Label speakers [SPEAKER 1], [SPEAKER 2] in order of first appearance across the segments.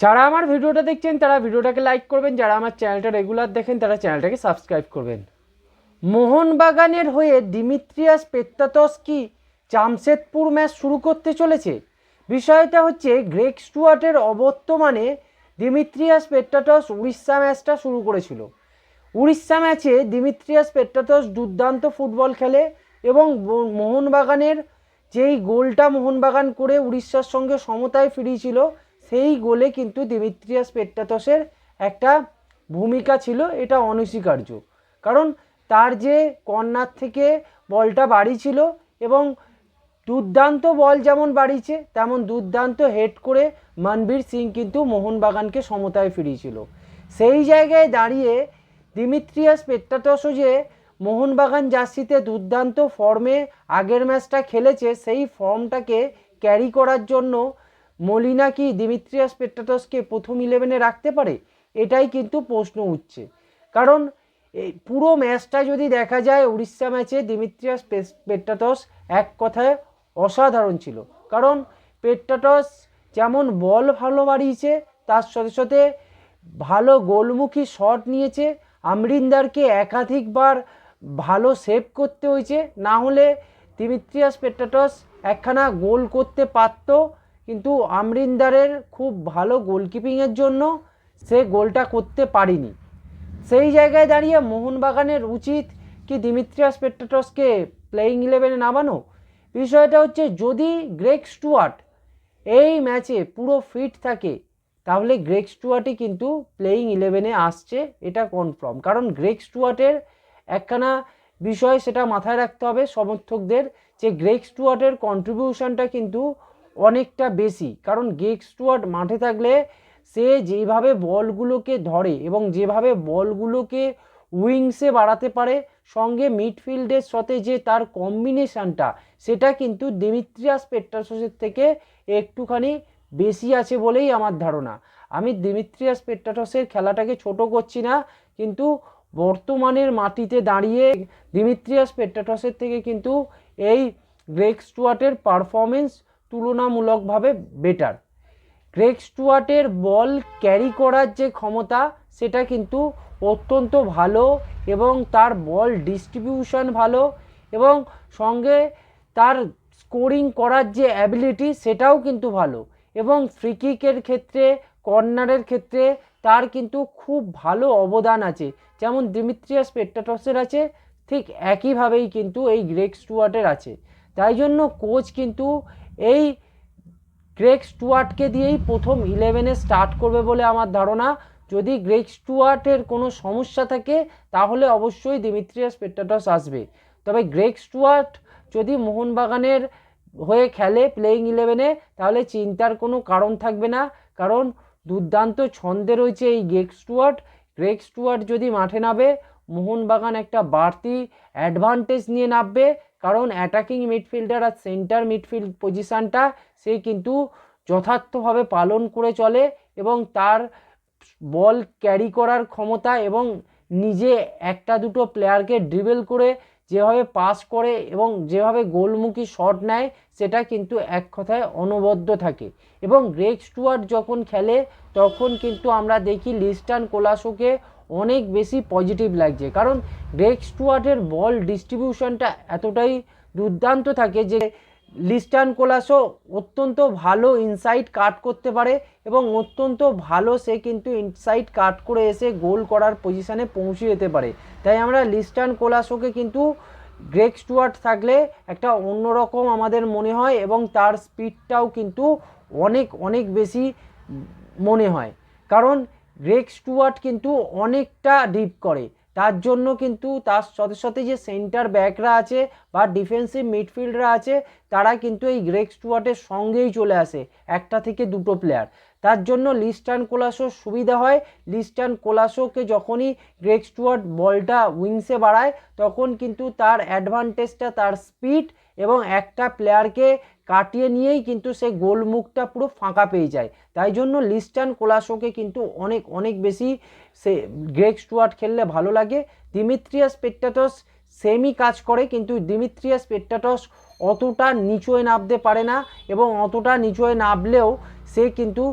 [SPEAKER 1] যারা আমার ভিডিওটা দেখছেন, তারা ভিডিওটাকে লাইক করবেন। যারা আমার চ্যানেলটা রেগুলার দেখেন, তারা চ্যানেলটাকে সাবস্ক্রাইব করবেন। মোহনবাগানের হয়ে দিমিত্রিয়াস পেত্তাতস কি জামশেদপুর ম্যাচ শুরু করতে চলেছে। বিষয়টা হচ্ছে গ্রেক স্টুয়ার্টের অবর্তমানে দিমিত্রিয়াস পেট্টাটস উড়িষ্যা ম্যাচটা শুরু করেছিল। উড়িষ্যা ম্যাচে দিমিত্রিয়াস পেট্টাতস দুর্দান্ত ফুটবল খেলে এবং মোহনবাগানের যেই গোলটা মোহনবাগান করে উড়িষ্যার সঙ্গে সমতায় ফিরিয়েছিল সেই গোলে কিন্তু দিমিত্রিয়াস পেট্টাতসের একটা ভূমিকা ছিল, এটা অনস্বীকার্য। কারণ তার যে কর্নার থেকে বলটা বাড়িয়েছিল এবং দুর্দান্ত বল যেমন বাড়িয়েছে তেমন দুর্দান্ত হেড করে মনবীর সিং কিন্তু মোহনবাগানকে সমতায় ফিরিয়েছিল। সেই জায়গায় দাঁড়িয়ে দিমিত্রিয়াস পেট্টাটসও যে মোহনবাগান জার্সিতে দুর্দান্ত ফর্মে আগের ম্যাচটা খেলেছে, সেই ফর্মটাকে ক্যারি করার জন্য মলিনা কি দিমিত্রিয়াস পেট্টাটসকে প্রথম ইলেভেনে রাখতে পারে? এটাই কিন্তু প্রশ্ন উঠছে। কারণ, এই পুরো ম্যাচটা যদি দেখা যায়, উড়িষ্যা ম্যাচে দিমিত্রিয়াস পেট্টাটস এক কথায় অসাধারণ ছিল। কারণ পেট্টাটস যেমন বল ভালো বাড়িয়েছে, তার সাথে সাথে ভালো গোলমুখী শট নিয়েছে, আমরিন্দারকে একাধিকবার ভালো সেভ করতে হয়েছে। না হলে দিমিত্রিয়াস পেট্টাটস একখানা গোল করতে পারত কিন্তু আমরিন্দারের খুব ভালো গোলকিপিংয়ের জন্য সে গোলটা করতে পারেনি। সেই জায়গায় দাঁড়িয়ে মোহনবাগানের উচিত কি দিমিত্রিয়াস পেট্টাটসকে প্লেয়িং ইলেভেনে নামানো? বিষয়টা হচ্ছে যদি গ্রেক স্টুয়ার্ট এই ম্যাচে পুরো ফিট থাকে, তাহলে গ্রেক স্টুয়ার্টই কিন্তু প্লেয়িং ইলেভেনে আসছে, এটা কনফার্ম কারণ গ্রেক স্টুয়ার্টের একখানা বিষয় সেটা মাথায় রাখতে হবে সমর্থকদের যে গ্রেক স্টুয়ার্টের কন্ট্রিবিউশনটা কিন্তু অনেকটা বেশি। কারণ গ্রেক স্টুয়ার্ট মাঠে থাকলে সে যেভাবে বলগুলোকে ধরে এবং যেভাবে বলগুলোকে উইংসে বাড়াতে পারে, সঙ্গে মিডফিল্ডের সাথে যে তার কম্বিনেশানটা, সেটা কিন্তু দিমিত্রিয়াস পেট্টাসোসের থেকে একটুখানি বেশি আছে বলেই আমার ধারণা। আমি দিমিত্রিয়াস পেট্টাটসের খেলাটাকে ছোট করছি না, কিন্তু বর্তমানের মাটিতে দাঁড়িয়ে দিমিত্রিয়াস পেট্টাটসের থেকে কিন্তু এই গ্রেক স্টুয়ার্টের পারফরমেন্স তুলনামূলকভাবে বেটার গ্রেগ স্টুয়ার্টের বল ক্যারি করার যে ক্ষমতা, সেটা কিন্তু অত্যন্ত ভালো এবং তার বল ডিস্ট্রিবিউশন ভালো এবং সঙ্গে তার স্কোরিং করার যে অ্যাবিলিটি সেটাও কিন্তু ভালো এবং ফ্রি কিকের ক্ষেত্রে কর্নারের ক্ষেত্রে তার কিন্তু খুব ভালো অবদান আছে। যেমন দিমিত্রিয়াস পেট্টাটসের আছে, ঠিক একইভাবেই কিন্তু এই গ্রেগ স্টুয়ার্টের আছে। তাই জন্য কোচ কিন্তু এই গ্রেগ স্টুয়ার্টকে দিয়েই প্রথম ইলেভেনে স্টার্ট করবে বলে আমার ধারণা। যদি গ্রেগ স্টুয়ার্টের কোনো সমস্যা থাকে, তাহলে অবশ্যই দিমিত্রিয়াস পেট্টাটস আসবে। তবে গ্রেগ স্টুয়ার্ট যদি মোহনবাগানের হয়ে খেলে প্লেয়িং ইলেভেনে তাহলে চিন্তার কোনো কারণ থাকবে না। কারণ দুর্দান্ত ছন্দে রয়েছে এই গ্রেগ স্টুয়ার্ট গ্রেগ স্টুয়ার্ট যদি মাঠে নামে, মোহনবাগান একটা বাড়তি অ্যাডভান্টেজ নিয়ে নামবে। কারণ অ্যাটাকিং মিডফিল্ডার আর সেন্টার মিডফিল্ড পজিশানটা সে কিন্তু যথার্থভাবে পালন করে চলে এবং তার বল ক্যারি করার ক্ষমতা এবং নিজে একটা দুটো প্লেয়ারকে ড্রিবেল করে যেভাবে পাস করে এবং যেভাবে গোলমুখী শট নেয়, সেটা কিন্তু এক কথায় অনবদ্য থাকে। এবং গ্রেগ স্টুয়ার্ট যখন খেলে, তখন কিন্তু আমরা দেখি লিস্টান কোলাসোকে অনেক বেশি পজিটিভ লাগছে। কারণ গ্রেক স্টুয়ার্টের বল ডিস্ট্রিবিউশনটা এতটাই দুর্দান্ত থাকে যে লিস্টান কোলাসও অত্যন্ত ভালো ইনসাইড কাট করতে পারে এবং অত্যন্ত ভালো সে কিন্তু ইনসাইড কাট করে এসে গোল করার পজিশানে পৌঁছে যেতে পারে। তাই আমরা লিস্টান কোলাসোকে কিন্তু গ্রেক স্টুয়ার্ট থাকলে একটা অন্যরকম আমাদের মনে হয় এবং তার স্পিডটাও কিন্তু অনেক অনেক বেশি মনে হয়। কারণ গ্রেগ স্টুয়ার্ট কিন্তু অনেকটা ডিপ করে। তার জন্য কিন্তু তার সাথে সাথে যে সেন্টার ব্যাকরা আছে বা ডিফেন্সিভ মিডফিল্ডরা আছে, তারা কিন্তু এই গ্রেগ স্টুয়ার্টের সঙ্গেই চলে আসে, একটা থেকে দুটো প্লেয়ার। তার জন্য লিস্টান কোলাসোর সুবিধা হয়। লিস্টান কোলাসোকে যখনই গ্রেগ স্টুয়ার্ট বলটা উইংসে বাড়ায়, তখন কিন্তু তার অ্যাডভান্টেজটা, তার স্পিড এবং একটা প্লেয়ারকে কাটিয়ে নিয়েই কিন্তু সে গোলমুখটা পুরো ফাঁকা পেয়ে যায়। তাই জন্য লিস্টান কোলাসোকে কিন্তু অনেক অনেক বেশি সে গ্রেক স্টুয়ার্ট খেললে ভালো লাগে। দিমিত্রিয়াস পেট্টাটস সেমই কাজ করে, কিন্তু দিমিত্রিয়াস পেট্টাটস অতটা নিচুয়ে নামতে পারে না এবং অতটা নিচুয়ে নামলেও সে কিন্তু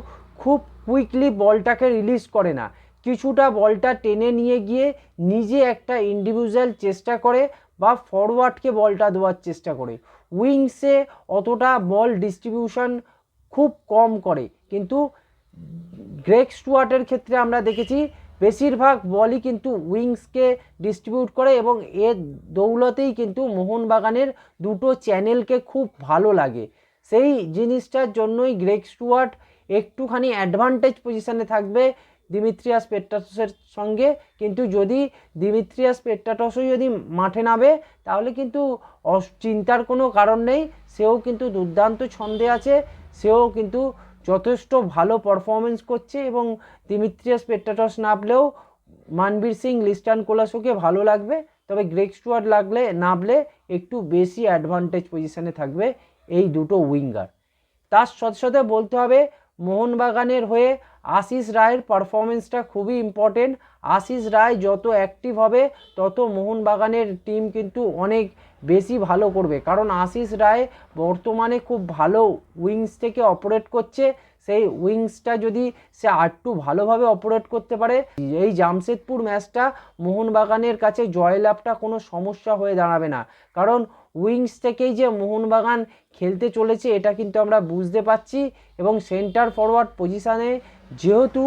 [SPEAKER 1] খুব কুইকলি বলটাকে রিলিজ করে না। কিছুটা বলটা টেনে নিয়ে গিয়ে নিজে একটা ইন্ডিভিজুয়াল চেষ্টা করে বা ফরওয়ার্ডকে বলটা দেওয়ার চেষ্টা করে। উইংসে অতটা বল ডিস্ট্রিবিউশন খুব কম করে। কিন্তু গ্রেক স্টুয়ার্টের ক্ষেত্রে আমরা দেখেছি, বেশিরভাগ বলই কিন্তু উইংসকে ডিস্ট্রিবিউট করে এবং এর দৌলতেই কিন্তু মোহনবাগানের দুটো চ্যানেলকে খুব ভালো লাগে। সেই জিনিসটার জন্যই গ্রেক স্টুয়ার্ট একটুখানি অ্যাডভান্টেজ পজিশানে থাকবে। দিমিত্রিয়াস পেট্টাটসের সঙ্গে, কিন্তু যদি দিমিত্রিয়াস পেট্টাটসও যদি মাঠে নামে, তাহলে কিন্তু চিন্তার কোনো কারণ নেই। সেও কিন্তু দুর্দান্ত ছন্দে আছে। সেও কিন্তু যথেষ্ট ভালো পারফরমেন্স করছে এবং দিমিত্রিয়াস পেট্টাটস নামলেও মানবীর সিং, লিস্টান কোলাসোকে ভালো লাগবে। তবে গ্রেক স্টুয়ার্ট লাগলে, নামলে একটু বেশি অ্যাডভান্টেজ পজিশানে থাকবে এই দুটো উইঙ্গার। তার সাথে সাথে বলতে হবে মোহনবাগানের হয়ে আশিস রায়ের পারফরমেন্সটা খুবই ইম্পর্টেন্ট আশিস রায় যত অ্যাক্টিভ হবে, তত মোহনবাগানের টিম কিন্তু অনেক বেশি ভালো করবে। কারণ আশিস রায় বর্তমানে খুব ভালো উইংস থেকে অপারেট করছে। সেই উইংসটা যদি সে আরটু ভালোভাবে অপারেট করতে পারে, এই জামশেদপুর ম্যাচটা মোহনবাগানের কাছে জয়লাভটা কোনো সমস্যা হয়ে দাঁড়াবে না। কারণ উইংস থেকেই যে মোহনবাগান খেলতে চলেছে, এটা কিন্তু আমরা বুঝতে পারছি। এবং সেন্টার ফরওয়ার্ড পজিশানে যেহেতু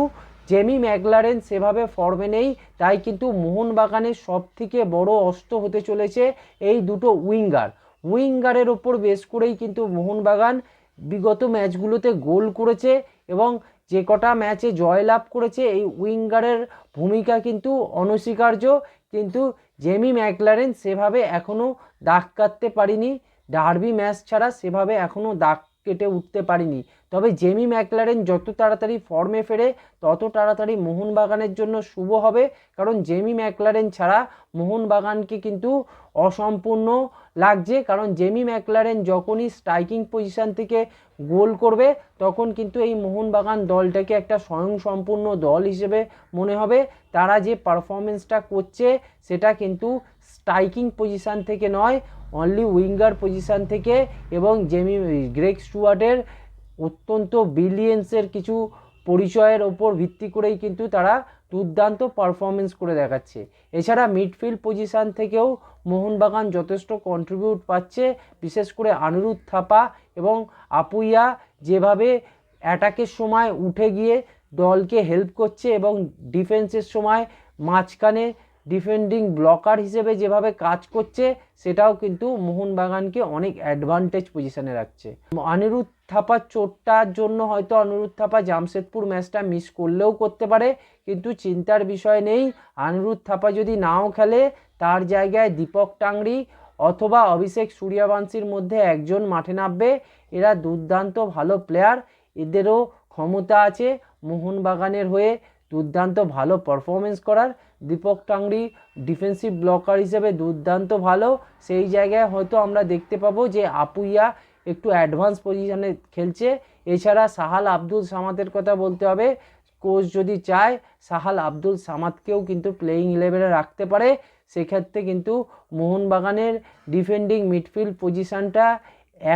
[SPEAKER 1] জেমি ম্যাকলারেন সেভাবে ফর্মে নেই, তাই কিন্তু মোহনবাগানের সব থেকে বড় অস্ত্র হতে চলেছে এই দুটো উইঙ্গার। উইঙ্গারের ওপর বেস করেই কিন্তু মোহনবাগান বিগত ম্যাচগুলোতে গোল করেছে এবং যে কটা ম্যাচে জয়লাভ করেছে, এই উইঙ্গারের ভূমিকা কিন্তু অনস্বীকার্য। কিন্তু জেমি ম্যাকলারেন সেভাবে এখনও দাগ কাটতে পারিনি। ডার্বি ম্যাচ ছাড়া সেভাবে এখনও দাগ কেটে উঠতে পারিনি। তবে জেমি ম্যাকলারেন যত তাড়াতাড়ি ফর্মে ফেরে, তত তাড়াতাড়ি মোহনবাগানের জন্য শুভ হবে। কারণ জেমি ম্যাকলারেন ছাড়া মোহনবাগানকে কিন্তু অসম্পূর্ণ লাগছে। কারণ জেমি ম্যাকলারেন যখনই স্ট্রাইকিং পজিশন থেকে গোল করবে, তখন কিন্তু এই মোহনবাগান দলটাকে একটা স্বয়ংসম্পূর্ণ দল হিসেবে মনে হবে। তারা যে পারফরমেন্সটা করছে, সেটা কিন্তু স্ট্রাইকিং পজিশান থেকে নয় অনলি উইঙ্গার পজিশন থেকে এবং জেমি গ্রেক স্টুয়ার্টের অত্যন্ত বিলিয়েন্সের কিছু পরিচয়ের ওপর ভিত্তি করেই কিন্তু তারা দুর্দান্ত পারফরমেন্স করে দেখাচ্ছে। এছাড়া মিডফিল্ড পজিশন থেকেও মোহনবাগান যথেষ্ট কন্ট্রিবিউট পাচ্ছে, বিশেষ করে আনিরুদ্ধ থাপা এবং আপুইয়া যেভাবে অ্যাটাকের সময় উঠে গিয়ে দলকে হেল্প করছে এবং ডিফেন্সের সময় মাঝখানে ডিফেন্ডিং ব্লকার হিসেবে যেভাবে কাজ করছে, সেটাও কিন্তু মোহনবাগানকে অনেক অ্যাডভান্টেজ পজিশনে রাখছে। অনিরুদ্ধ থাপার চোটটার জন্য হয়তো অনিরুদ্ধ থাপা জামশেদপুর ম্যাচটা মিস করলেও করতে পারে, কিন্তু চিন্তার বিষয় নেই। অনিরুদ্ধ থাপা যদি নাও খেলে, তার জায়গায় দীপক টাংরি অথবা অভিষেক সূর্যবংশীর মধ্যে একজন মাঠে নামবে। এরা দুর্দান্ত ভালো প্লেয়ার এদেরও ক্ষমতা আছে মোহনবাগানের হয়ে দুর্দান্ত ভালো পারফরমেন্স করার। দীপক টাংরি ডিফেন্সিভ ব্লকার হিসেবে দুর্দান্ত ভালো। সেই জায়গায় হয়তো আমরা দেখতে পাবো যে আপুইয়া একটু অ্যাডভান্স পজিশনে খেলছে। এছাড়া সাহাল আব্দুল সামাতের কথা বলতে হবে। কোচ যদি চায়, সাহাল আব্দুল সামাদকেও কিন্তু প্লেয়িং ইলেভেনে রাখতে পারে। সেক্ষেত্রে কিন্তু মোহনবাগানের ডিফেন্ডিং মিডফিল্ড পজিশানটা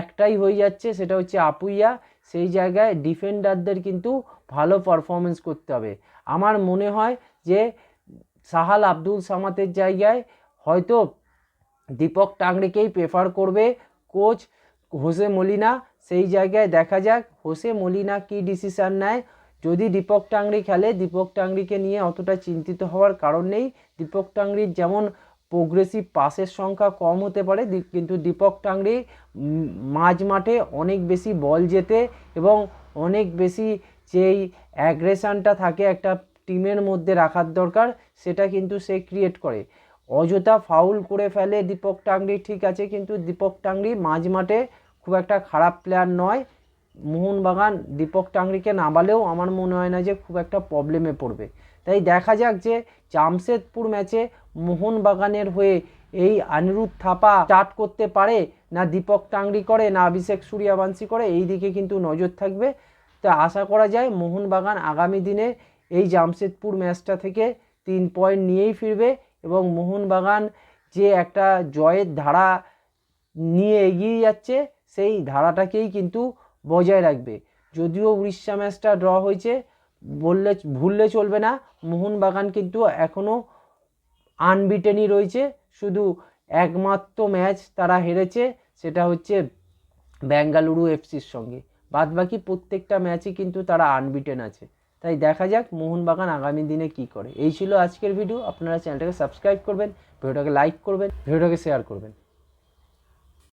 [SPEAKER 1] একটাই হয়ে যাচ্ছে, সেটা হচ্ছে আপুইয়া। সেই জায়গায় ডিফেন্ডারদের কিন্তু ভালো পারফরমেন্স করতে হবে। আমার মনে হয় যে সাহাল আব্দুল সামাতের জায়গায় হয়তো দীপক টাংরিকেই প্রেফার করবে কোচ হোসে মলিনা। সেই জায়গায় দেখা যাক হোসে মলিনা কী ডিসিশান নেয়। যদি দীপক টাংরি খেলে, দীপক টাংরিকে নিয়ে অতটা চিন্তিত হওয়ার কারণ নেই। দীপক টাংরির যেমন প্রোগ্রেসিভ পাসের সংখ্যা কম হতে পারে কিন্তু দীপক টাংরি মাঝ মাঠে অনেক বেশি বল যেতে এবং অনেক বেশি যেই অ্যাগ্রেশনটা থাকে একটা টিমের মধ্যে রাখার দরকার, সেটা কিন্তু সে ক্রিয়েট করে। অযথা ফাউল করে ফেলে দীপক টাংরি ঠিক আছে, কিন্তু দীপক টাংরি মাঝ মাঠে খুব একটা খারাপ প্লেয়ার নয়। মোহনবাগান দীপক টাংরিকে নামালেও আমার মনে হয় না যে খুব একটা প্রবলেমে পড়বে। তাই দেখা যাক যে জামশেদপুর ম্যাচে মোহনবাগানের হয়ে এই অনিরুদ্ধ থাপা স্টার্ট করতে পারে না দীপক টাংরি করে, না অভিষেক সূর্যবংশী করে, এই দিকে কিন্তু নজর থাকবে। তা আশা করা যায় মোহনবাগান আগামী দিনে এই জামশেদপুর ম্যাচটা থেকে তিন পয়েন্ট নিয়েই ফিরবে এবং মোহনবাগান যে একটা জয়ের ধারা নিয়ে এগিয়ে যাচ্ছে, সেই ধারাটাকেই কিন্তু বজায় রাখবে। যদিও উড়িষ্যা ম্যাচটা ড্র হয়েছে, বললে ভুললে চলবে না, মোহনবাগান কিন্তু এখনও আনবিটেনই রয়েছে। শুধু একমাত্র ম্যাচ তারা হেরেছে, সেটা হচ্ছে বেঙ্গালুরু এফসির সঙ্গে। বাদ বাকি প্রত্যেকটা ম্যাচই কিন্তু তারা আনবিটেন আছে। তাই দেখা যাক মোহনবাগান আগামী দিনে কি করে। এই ছিল আজকের ভিডিও আপনারা চ্যানেলটাকে সাবস্ক্রাইব করবেন, ভিডিওটাকে লাইক করবেন, ভিডিওটাকে শেয়ার করবেন।